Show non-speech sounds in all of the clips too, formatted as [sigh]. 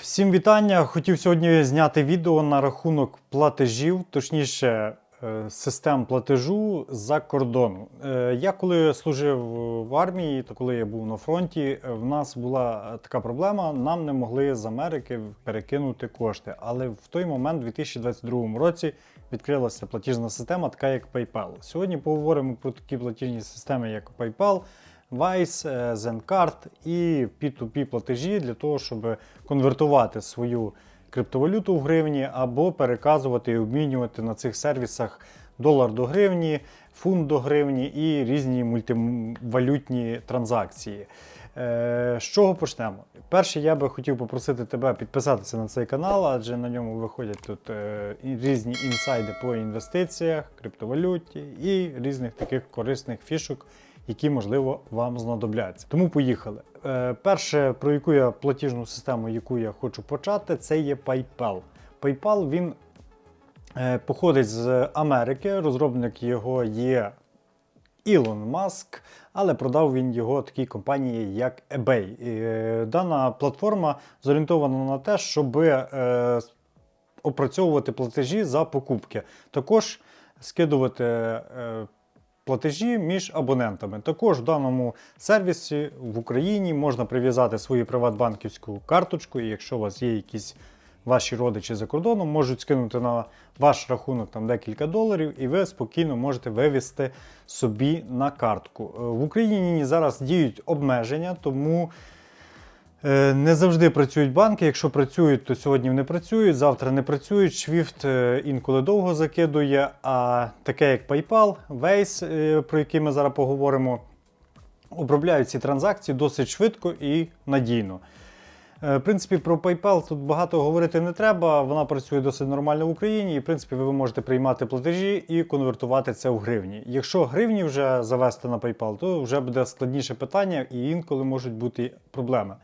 всім вітання. Хотів сьогодні зняти відео на рахунок платежів, точніше, е, систем платежу за кордону. Е, Я коли служив в армії, то коли я був на фронті, е, в нас була така проблема: нам не могли з Америки перекинути кошти. Але в той момент, у 2022 році, відкрилася платіжна система, така як PayPal. Сьогодні поговоримо про такі платіжні системи, як PayPal. Vice, е, Zencard і P2P платежі для того, щоб конвертувати свою криптовалюту в гривні або переказувати і обмінювати на цих сервісах долар до гривні, фунт до гривні і різні мультивалютні транзакції. Е, З чого почнемо? Перше, я би хотів попросити тебе підписатися на цей канал, адже на ньому виходять тут е, різні інсайди по інвестиціях, криптовалюті і різних таких корисних фішок, які, можливо, вам знадобляться. Тому поїхали. Е, Перше, про яку я платіжну систему, яку я хочу почати, це є PayPal. PayPal він е, походить з Америки. Розробник його є Ілон Маск, але продав він його такій компанії, як eBay. Е, Дана платформа зорієнтована на те, щоб е, опрацьовувати платежі за покупки. Також скидувати е, платежі між абонентами. Також в даному сервісі в Україні можна прив'язати свою приватбанківську карточку, і якщо у вас є якісь ваші родичі за кордоном, можуть скинути на ваш рахунок там декілька доларів, і ви спокійно можете вивести собі на картку. Е, В Україні зараз діють обмеження, тому. Е, Не завжди працюють банки. Якщо працюють, то сьогодні вони працюють, завтра не працюють. Swift е, інколи довго закидує. А таке як PayPal, Waze, е, про який ми зараз поговоримо, обробляють ці транзакції досить швидко і надійно. В принципі, про PayPal тут багато говорити не треба. Вона працює досить нормально в Україні, і в принципі ви можете приймати платежі і конвертувати це в гривні. Якщо гривні вже завести на PayPal, то вже буде складніше питання і інколи можуть бути проблеми.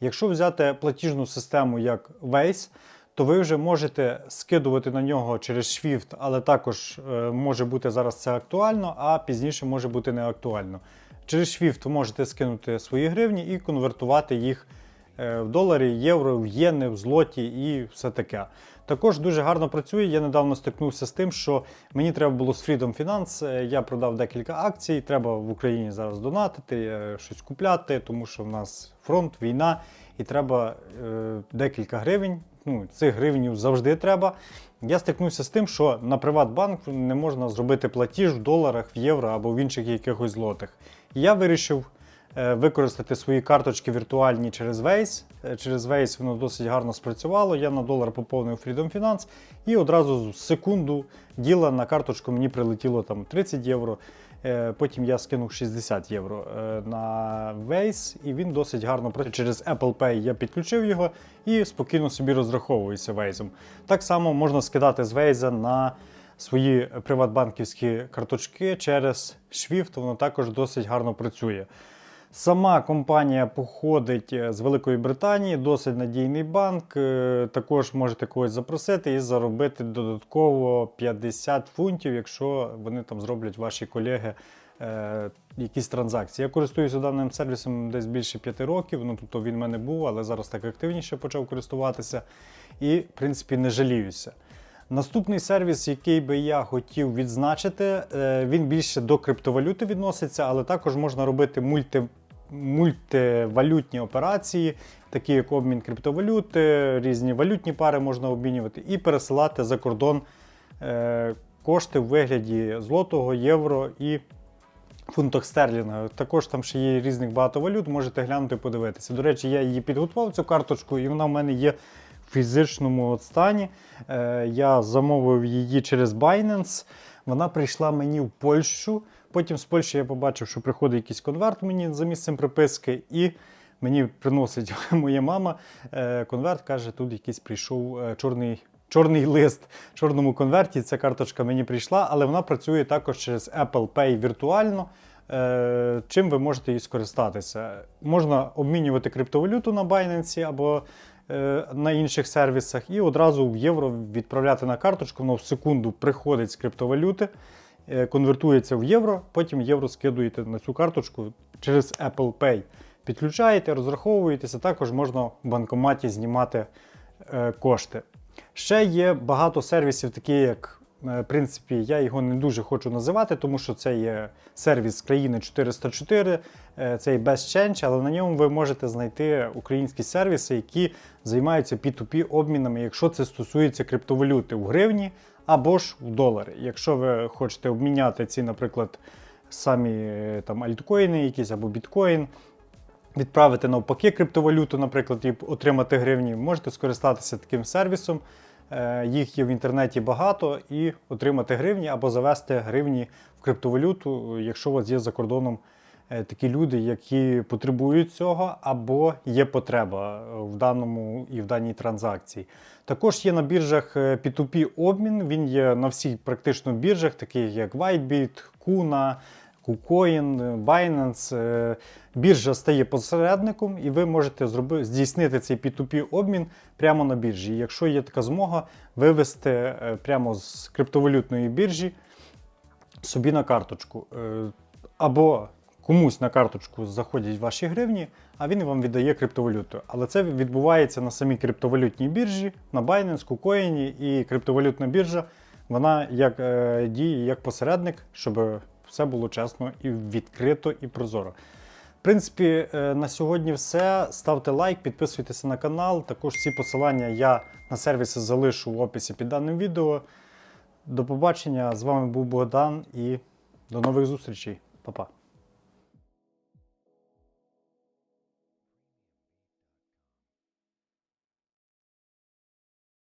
Якщо взяти платіжну систему як Waze, то ви вже можете скидувати на нього через Swift, але також е, може бути зараз це актуально, а пізніше може бути не актуально. Через Swift ви можете скинути свої гривні і конвертувати їх в доларі, євро, в єни, в злоті і все таке. Також дуже гарно працює. Я недавно стикнувся з тим, що мені треба було з Freedom Finance. е, Я продав декілька акцій. Треба в Україні зараз донатити, е, щось купляти, тому що в нас фронт, війна, і треба е, декілька гривень. Ну, цих гривнів завжди треба. Я стикнувся з тим, що на Приватбанк не можна зробити платіж в доларах, в євро або в інших якихось злотих. Я вирішив е, використати свої карточки віртуальні через. Е, Через Waze воно досить гарно спрацювало. Я на долар поповнив Freedom Finance і одразу з секунду діла на карточку мені прилетіло там 30 євро. Е, Потім я скинув 60 євро е, на Waze, і він досить гарно працює. Через Apple Pay я підключив його і спокійно собі розраховуюся Waze. Так само можна скидати з Waze на свої приватбанківські карточки через Swift, воно також досить гарно працює. Сама компанія походить е, з Великої Британії, досить надійний банк. Е, Також можете когось запросити і заробити додатково 50 фунтів, якщо вони там зроблять ваші колеги е, якісь транзакції. Я користуюся даним сервісом десь більше 5 років. Ну тобто він в мене був, але зараз так активніше почав користуватися. І, в принципі, не жаліюся. Наступний сервіс, який би я хотів відзначити, він більше до криптовалюти відноситься, але також можна робити мульти, мультивалютні операції, такі як обмін криптовалюти, різні валютні пари можна обмінювати і пересилати за кордон е, кошти в вигляді злотого, євро і фунтах стерлінга. Також там ще є різних багато валют, можете глянути подивитися. До речі, я її підготував цю карточку, і вона в мене є в фізичному стані. Е, я замовив її через Binance. Вона прийшла мені в Польщу. Потім з Польщі я побачив, що приходить якийсь конверт мені за місцем приписки, і мені приносить [laughs] моя мама е, конверт, каже, тут якийсь прийшов е, чорний. Чорний лист в чорному конверті. Ця карточка мені прийшла, але вона працює також через Apple Pay віртуально. Е, чим ви можете її скористатися? Можна обмінювати криптовалюту на Binance або на інших сервісах, і одразу в євро відправляти на карточку. Воно в секунду приходить з криптовалюти, конвертується в євро, потім євро скидуєте на цю карточку через Apple Pay. підключаєте, розраховуєтеся, також можна в банкоматі знімати е, кошти. Ще є багато сервісів, такі як, е, в принципі, я його не дуже хочу називати, тому що це є сервіс країни 404, е, це є Best Change, але на ньому ви можете знайти українські сервіси, які займаються P2P обмінами, якщо це стосується криптовалюти у гривні або ж в долари. Якщо ви хочете обміняти ці, наприклад, самі е, там альткоїни якісь або біткоін, відправити навпаки криптовалюту, наприклад, і отримати гривні, можете скористатися таким сервісом. Е, Їх є в інтернеті багато, і отримати гривні або завести гривні в криптовалюту, якщо у вас є за кордоном е, такі люди, які потребують цього, або є потреба в даному і в даній транзакції. Також є на біржах е, P2P обмін. Він є на всіх практично біржах, таких як Whitebit, Kuna, KuCoin, Binance. Е, Біржа стає посередником, і ви можете зроби, здійснити цей P2P обмін прямо на біржі. Якщо є така змога, вивести е, прямо з криптовалютної біржі собі на карточку. Е, Або комусь на карточку заходять ваші гривні, а він вам віддає криптовалюту. Але це відбувається на самій криптовалютній біржі, на Binance, KuCoin і криптовалютна біржа. Вона як е, діє як посередник, щоб все було чесно і відкрито і прозоро. В принципі, е, на сьогодні все. Ставте лайк, підписуйтеся на канал. Також всі посилання я на сервіси залишу в описі під даним відео. До побачення. З вами був Богдан і до нових зустрічей. Па-па.